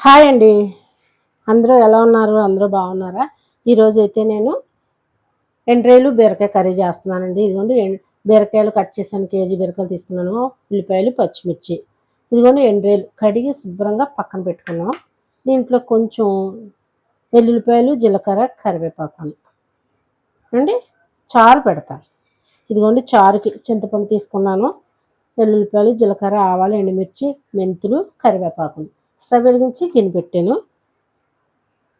Hi అండి. అందరూ ఎలా ఉన్నారు? అందరూ బాగున్నారా? ఈరోజు అయితే నేను ఎండ్రేలు బీరకాయ కర్రీ చేస్తున్నానండి. ఇదిగోండి ఎం- బీరకాయలు కట్ చేశాను. కేజీ బీరకాయలు తీసుకున్నాను. ఉల్లిపాయలు పచ్చిమిర్చి. ఇదిగోండి ఎండ్రేలు కడిగి శుభ్రంగా పక్కన పెట్టుకున్నాం. దీంట్లో కొంచెం వెల్లుల్లిపాయలు జీలకర్ర కరివేపాకు అండి చారు పెడతాను ఇదిగోండి చారుకి చింతపండు తీసుకున్నాను. వెల్లుల్లిపాయలు జీలకర్ర ఆవాలు ఎండుమిర్చి మెంతులు కరివేపాకు స్టవ్ వెలిగించి గిన్నె పెట్టాను.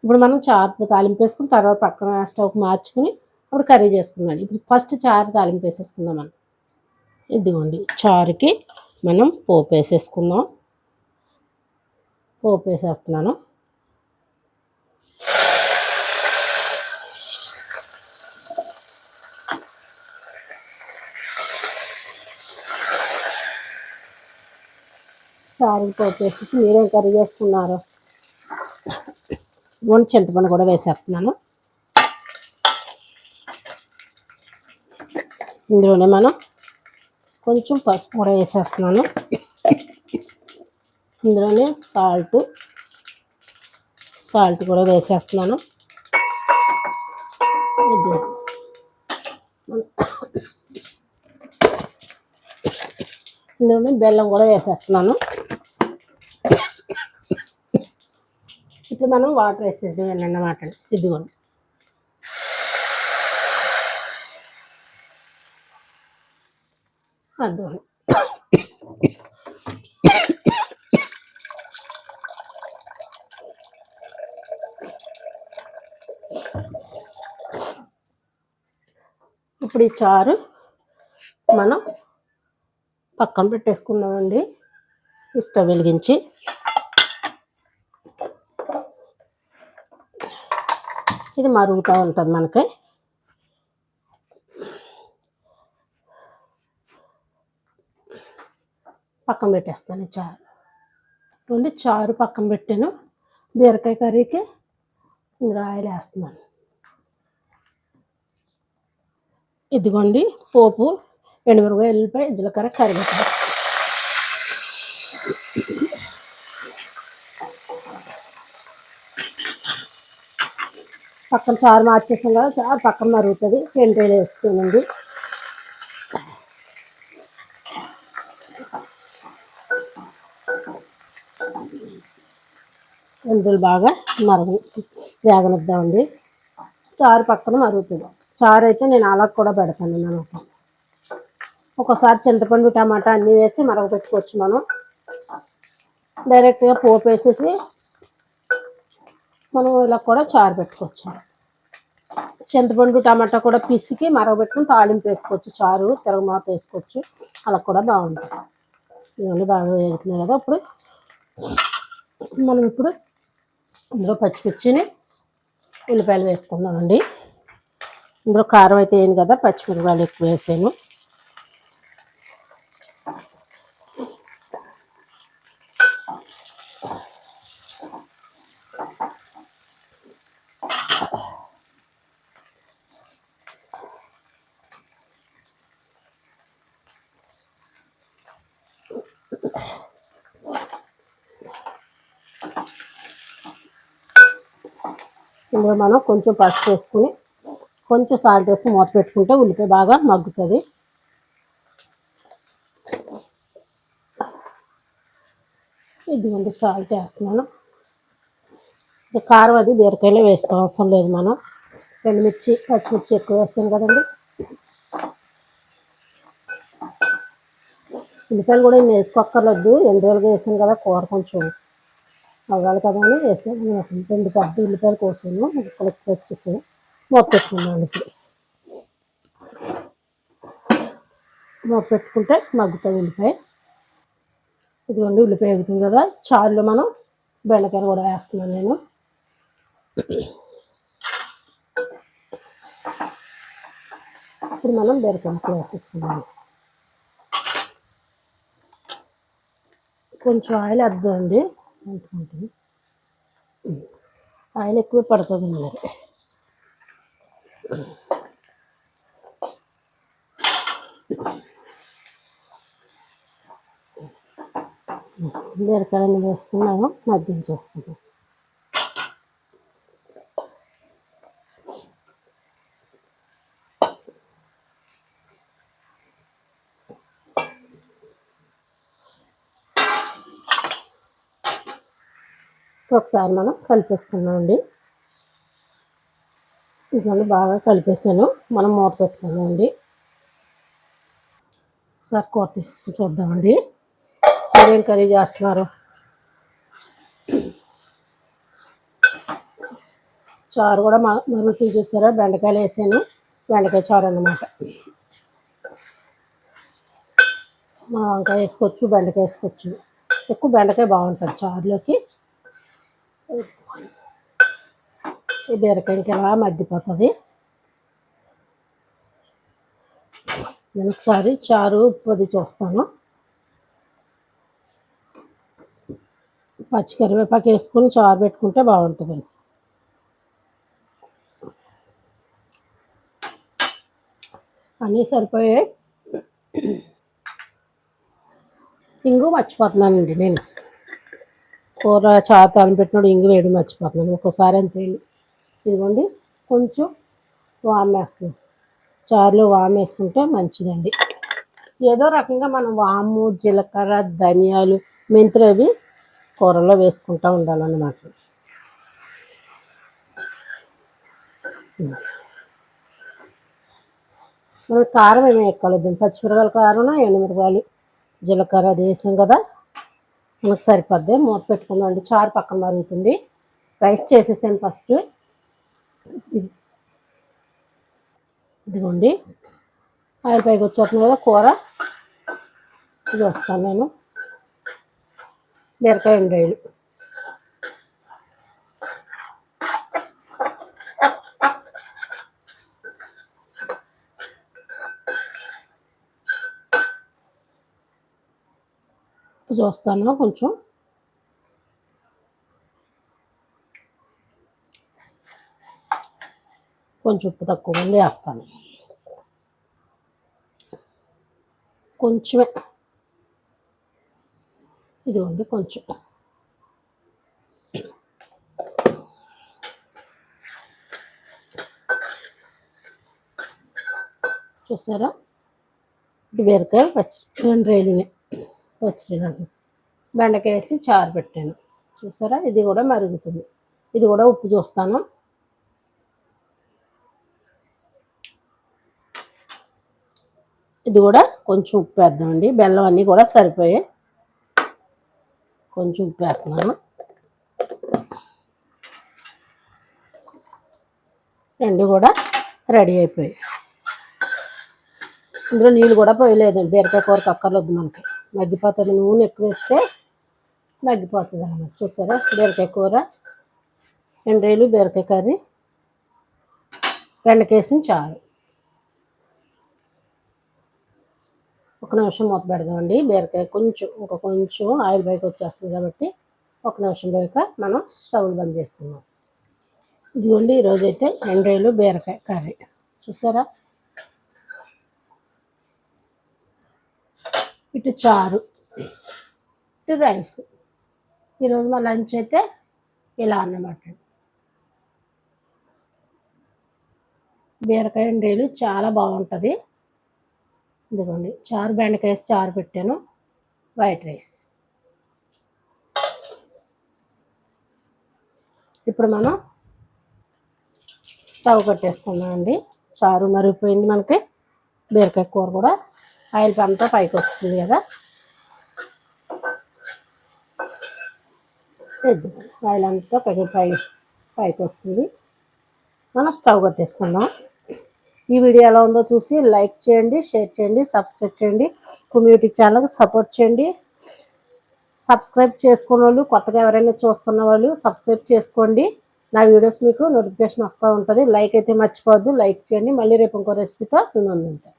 ఇప్పుడు మనం చారు తాలింపు వేసుకుని తర్వాత పక్కన స్టవ్ మార్చుకుని అప్పుడు కర్రీ చేసుకుందాం. ఇప్పుడు ఫస్ట్ చారు తాలింపు వేసేసుకుందాం మనం. ఇదిగోండి చారుకి మనం పోపు వేసేసుకుందాం. పోపు వేసేస్తున్నాను. చారుకి వచ్చేసి మీరేం కర్రీ చేసుకున్నారు. ఇదిగోండి చింతపండు కూడా వేసేస్తున్నాను. ఇందులోనే మనం కొంచెం పసుపు కూడా వేసేస్తున్నాను. ఇందులోనే సాల్ట్ సాల్ట్ కూడా వేసేస్తున్నాను. ఇది ఇందులోనే బెల్లం కూడా వేసేస్తున్నాను. ఇప్పుడు మనం వాటర్ వేసేసాం అన్నమాట ఇదిగోండి. అదిగోండి. ఇప్పుడు ఈ చారు మనం పక్కన పెట్టేసుకుందామండి. ఈ స్టవ్ వెలిగించి ఇది మరుగుతూ ఉంటుంది మనకి. పక్కన పెట్టేస్తాను ఈ చారు. ఓన్లీ చారు పక్కన పెట్టాను. బీరకాయ కర్రీకి ఇందులో ఆయిల్ వేస్తున్నాను. ఇదిగోండి పోపు ఎండుమిరపకాయ ఎల్లిపాయ జీలకర్ర కరివేపాకు. పక్కన చారు మార్చేసాం కదా చారు పక్కన మరుగుతుంది. ఎండ్రీలు వేస్తానండి ఎండులు బాగా మరుగు వేగనిద్దామండి. చారు పక్కన మరుగుతుంది. చారు అయితే నేను అలా కూడా పెడతాను అనమాట ఒకసారి చింతపండు టమాటా అన్నీ వేసి మరగ పెట్టుకోవచ్చు మనం. డైరెక్ట్గా పోపు వేసేసి మనం ఇలా కూడా చారు పెట్టుకోవచ్చు. చింతపండు టమాటా కూడా పిసికి మరగబెట్టుకుని తాలింపు వేసుకోవచ్చు. చారు తిరగమాత వేసుకోవచ్చు. అలా కూడా బాగుంటుంది ఇవన్నీ బాగా వేగుతున్నాయి కదా. ఇప్పుడు మనం ఇప్పుడు ఇందులో పచ్చిమిర్చిని ఉల్లిపాయలు వేసుకుందామండి. ఇందులో కారం అయితే వేయను కదా పచ్చిమిరపకాయలు ఎక్కువ వేసాను ఇందులో మనం కొంచెం పసుపు వేసుకుని కొంచెం సాల్ట్ వేసుకుని మూత పెట్టుకుంటే ఉల్లిపాయ బాగా మగ్గుతుంది. ఇదిగోండి సాల్ట్ వేస్తున్నాను. కారం అది బీరకాయలో వేసుకోవాల్సిన లేదు మనం. ఎండుమిర్చి పచ్చిమిర్చి ఎక్కువ వేస్తాం కదండి. ఉల్లిపాయలు కూడా ఇన్ని వేసుకోక్కర్లేదు. ఎన్ని రోజులుగా వేసాను కదా కూర కొంచెం అవ్వాలి కదా అని వేసాను. రెండు పెద్ద ఉల్లిపాయలు కోసాను. ఇక్కడ వచ్చేసాను. వచ్చేసి మూత పెట్టుకున్నాను ఇప్పుడు మూత పెట్టుకుంటే మగ్గుతుంది ఉల్లిపాయ. ఇదిగోండి ఉల్లిపాయ ఎగుతుంది కదా. చారులో మనం బెండకాయలు కూడా వేస్తున్నాను నేను. ఇప్పుడు మనం బీరకాయ ముక్కలు కొంచెం ఆయిల్ వద్దండి అంటుకుంటుంది ఆయిల్ ఎక్కువ పడుతుంది మరి. బీరకాయలు వేసుకున్నాము మగ్గించేసుకుంటాం ఒకసారి మనం కలిపేసుకున్నామండి ఇవన్నీ బాగా కలిపేసాను. మనం మూత పెట్టుకున్నామండి ఒకసారి కూర తీసుకుని చూద్దామండి. మీరేం కర్రీ చేస్తున్నారు? చారు కూడా మ మరుగుతుంది చూసారా బెండకాయలు వేసాను. బెండకాయ చారు అన్నమాట. మనం వంకాయ వేసుకోవచ్చు బెండకాయ వేసుకోవచ్చు. ఎక్కువ బెండకాయ బాగుంటుంది చారులోకి. ఈ బీరకాయ ఇంకెలా మగ్గిపోతుంది? నేను ఒకసారి చారు ఉప్పు అది చూస్తాను. పచ్చి కరివేపాకు వేసుకుని చారు పెట్టుకుంటే బాగుంటుందండి. అన్నీ సరిపోయాయి. ఇంగు మర్చిపోతున్నానండి నేను. కూర చారు తాను పెట్టినప్పుడు ఇంగు వేయడం మర్చిపోతున్నాను ఒక్కోసారి అంతే ఇదిగోండి కొంచెం వామ్ వేస్తున్నాను చారులో వామ్ వేసుకుంటే మంచిదండి. ఏదో రకంగా మనం వాము జీలకర్ర ధనియాలు మెంతులు అవి కూరలో వేసుకుంటూ ఉండాలన్నమాట. మనం కారం ఏమి ఎక్కలేదు పచ్చిమిరపకాయల కారం ఎండుమిరపకాయలు జీలకర్ర అది వేసాం కదా. మనకు సరిపోద్ది. మూత పెట్టుకుందాం చారు పక్కన మరుగుతుంది. రైస్ చేసేసాను ఫస్ట్. ఇదిగోండి. ఆయిల్ పైకి వచ్చేస్తుంది కదా కూర. ఇది వస్తాను నేను. బీరకాయ ఎండ్రాయిలు. చూస్తాను కొంచెం. కొంచెం ఉప్పు తక్కువ ఉంది వేస్తాను. కొంచెమే. ఇదిగోండి కొంచెం. చూసారా? బీరకాయ పచ్చి రెండు రైలునే. పచ్చిరీలు బెండకాయ వేసి చారు పెట్టాను. చూసారా? ఇది కూడా మరుగుతుంది. ఇది కూడా ఉప్పు చూస్తాను. ఇది కూడా కొంచెం ఉప్పు వేద్దామండి. బెల్లం అన్నీ కూడా సరిపోయాయి. కొంచెం ఉప్పు వేస్తున్నాను. రెండు కూడా రెడీ అయిపోయాయి. ఇందులో నీళ్ళు కూడా పోయలేదండి బీరకాయ కూరకు వద్దు మనకి. మగ్గిపోతుంది. నూనె ఎక్కువ వేస్తే మగ్గిపోతుంది అన్నమాట. చూసారా? బీరకాయ కూర. ఎండ్రేలు బీరకాయ కర్రీ. రెండకేసిన చారు. ఒక నిమిషం మూత పెడదామండి. బీరకాయ కొంచెం ఒక కొంచెం ఆయిల్ బయట వచ్చేస్తుంది కాబట్టి ఒక నిమిషం పోయాక మనం స్టవ్ బంద్ చేస్తున్నాం. ఇదిగోండి ఈరోజైతే ఎండ్రేలు బీరకాయ కర్రీ. చూసారా? ఇటు చారు ఇటు రైస్. ఈరోజు మా లంచ్ అయితే ఇలా అన్నమాట. బీరకాయ ఉండేలు చాలా బాగుంటుంది. ఇదిగోండి చారు బెండకాయ వేసి చారు పెట్టాను. White rice. ఇప్పుడు మనం స్టవ్ కట్టేసుకుందామండి. చారు మరిగిపోయింది మనకి. బీరకాయ కూర కూడా ఆయిల్ అంతా పైకి వస్తుంది కదా. ఆయిల్ అంతా పైకి పై పైకి వస్తుంది. మనం స్టవ్ కట్టేసుకుందాం. ఈ వీడియో ఎలా ఉందో చూసి లైక్ చేయండి షేర్ చేయండి సబ్స్క్రైబ్ చేయండి. కమ్యూనిటీ ఛానల్కి సపోర్ట్ చేయండి. సబ్స్క్రైబ్ చేసుకున్న వాళ్ళు కొత్తగా ఎవరైనా చూస్తున్న వాళ్ళు సబ్స్క్రైబ్ చేసుకోండి. నా వీడియోస్ మీకు నోటిఫికేషన్ వస్తూ ఉంటుంది. లైక్ అయితే మర్చిపోవద్దు. లైక్ చేయండి. మళ్ళీ రేపు ఇంకో రెసిపీతో మేము అందుంటాం